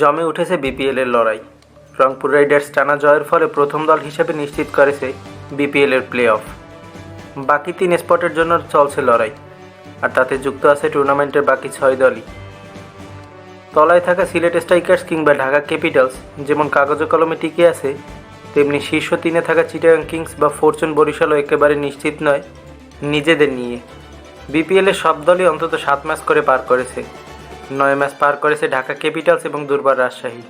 জমে উঠেছে বিপিএলের লড়াই। রংপুর রাইডার্স টানা জয়ের ফলে প্রথম দল হিসেবে নিশ্চিত করেছে বিপিএলের প্লে অফ বাকি তিন স্পটের জন্য চলছে লড়াই, আর তাতে যুক্ত আছে টুর্নামেন্টের বাকি ছয় দলই। তলায় থাকা সিলেট স্ট্রাইকার্স কিংবা ঢাকা ক্যাপিটালস, যেমন কাগজে কলমে টিকে আছে, তেমনি শীর্ষ তিনে থাকা চিটাগাং কিংস বা ফরচুন বরিশালও একেবারে নিশ্চিত নয় নিজেদের নিয়ে। বিপিএলের সব দলই অন্তত সাত ম্যাচ করে পার করেছে। নয় ম্যাচ পার করেছে ঢাকা ক্যাপিটালস এবং দুর্বার রাজশাহী।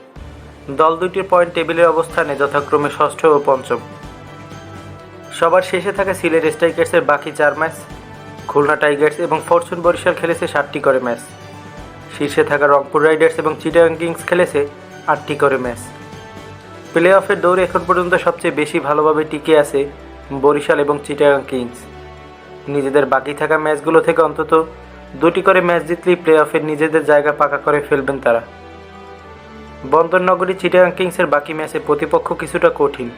দল দুটির পয়েন্ট টেবিলের অবস্থানে যথাক্রমে ষষ্ঠ ও পঞ্চম। সবার শেষে থাকা সিলেট স্ট্রাইকার্সের বাকি চার ম্যাচ, খুলনা টাইগার্স এবং ফরচুন বরিশাল খেলেছে সাতটি করে ম্যাচ। শীর্ষে থাকা রংপুর রাইডার্স এবং চিটাগাং কিংস খেলেছে আটটি করে ম্যাচ। প্লে অফের দৌড়ে এখন পর্যন্ত সবচেয়ে বেশি ভালোভাবে টিকে আছে বরিশাল এবং চিটাগাং কিংস। নিজেদের বাকি থাকা ম্যাচগুলো থেকে অন্তত দুটি করে ম্যাচ জিতলেই প্লে অফের নিজেদের জায়গা পাকা করে ফেলবেন তারা। বন্দরনগরী চিটাগাং কিংসের বাকি ম্যাচে প্রতিপক্ষ কিছুটা কঠিন।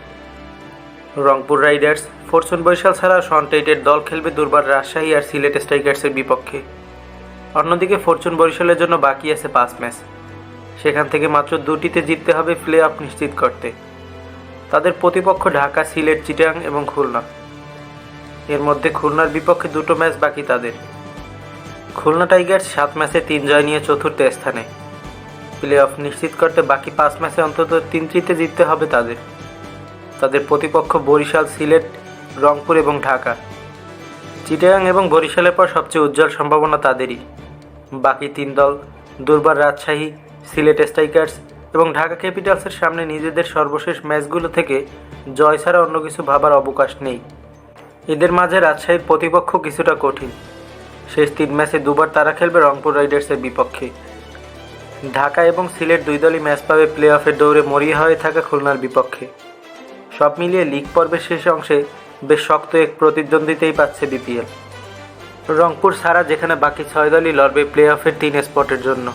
রংপুর রাইডার্স, ফরচুন বরিশাল ছাড়া সনটেইটের দল খেলবে দুর্বার রাজশাহী আর সিলেট স্ট্রাইকার্সের বিপক্ষে। অন্যদিকে ফরচুন বরিশালের জন্য বাকি আছে পাঁচ ম্যাচ। সেখান থেকে মাত্র দুটিতে জিততে হবে প্লে অফ নিশ্চিত করতে। তাদের প্রতিপক্ষ ঢাকা, সিলেট চিটাং এবং খুলনা। এর মধ্যে খুলনার বিপক্ষে দুটো ম্যাচ বাকি তাদের। খুলনা টাইগার্স সাত ম্যাচে তিন জয় নিয়ে চতুর্থ স্থানে। প্লে অফ নিশ্চিত করতে বাকি পাঁচ ম্যাচে অন্তত তিনটিতে জিততে হবে তাদের। তাদের প্রতিপক্ষ বরিশাল, সিলেট, রংপুর এবং ঢাকা। চিটাগাং এবং বরিশালের পর সবচেয়ে উজ্জ্বল সম্ভাবনা তাদেরই। বাকি তিন দল দুর্বার রাজশাহী, সিলেট স্ট্রাইকার্স এবং ঢাকা ক্যাপিটালসের সামনে নিজেদের সর্বশেষ ম্যাচগুলো থেকে জয় ছাড়া অন্য কিছু ভাবার অবকাশ নেই। এদের মাঝে রাজশাহীর প্রতিপক্ষ কিছুটা কঠিন। শেষ তিন ম্যাচে দুবার তারা খেলবে রংপুর রাইডার্সের বিপক্ষে। ঢাকা এবং সিলেট দুই দলই ম্যাচ পাবে প্লে অফের দৌড়ে মরিয়া হয়ে থাকা খুলনার বিপক্ষে। সব মিলিয়ে লিগ পর্বের শেষ অংশে বেশ শক্ত এক প্রতিদ্বন্দ্বিতেই পাচ্ছে বিপিএল। রংপুর ছাড়া যেখানে বাকি ছয় দলই লড়বে প্লে অফের তিন স্পটের জন্য।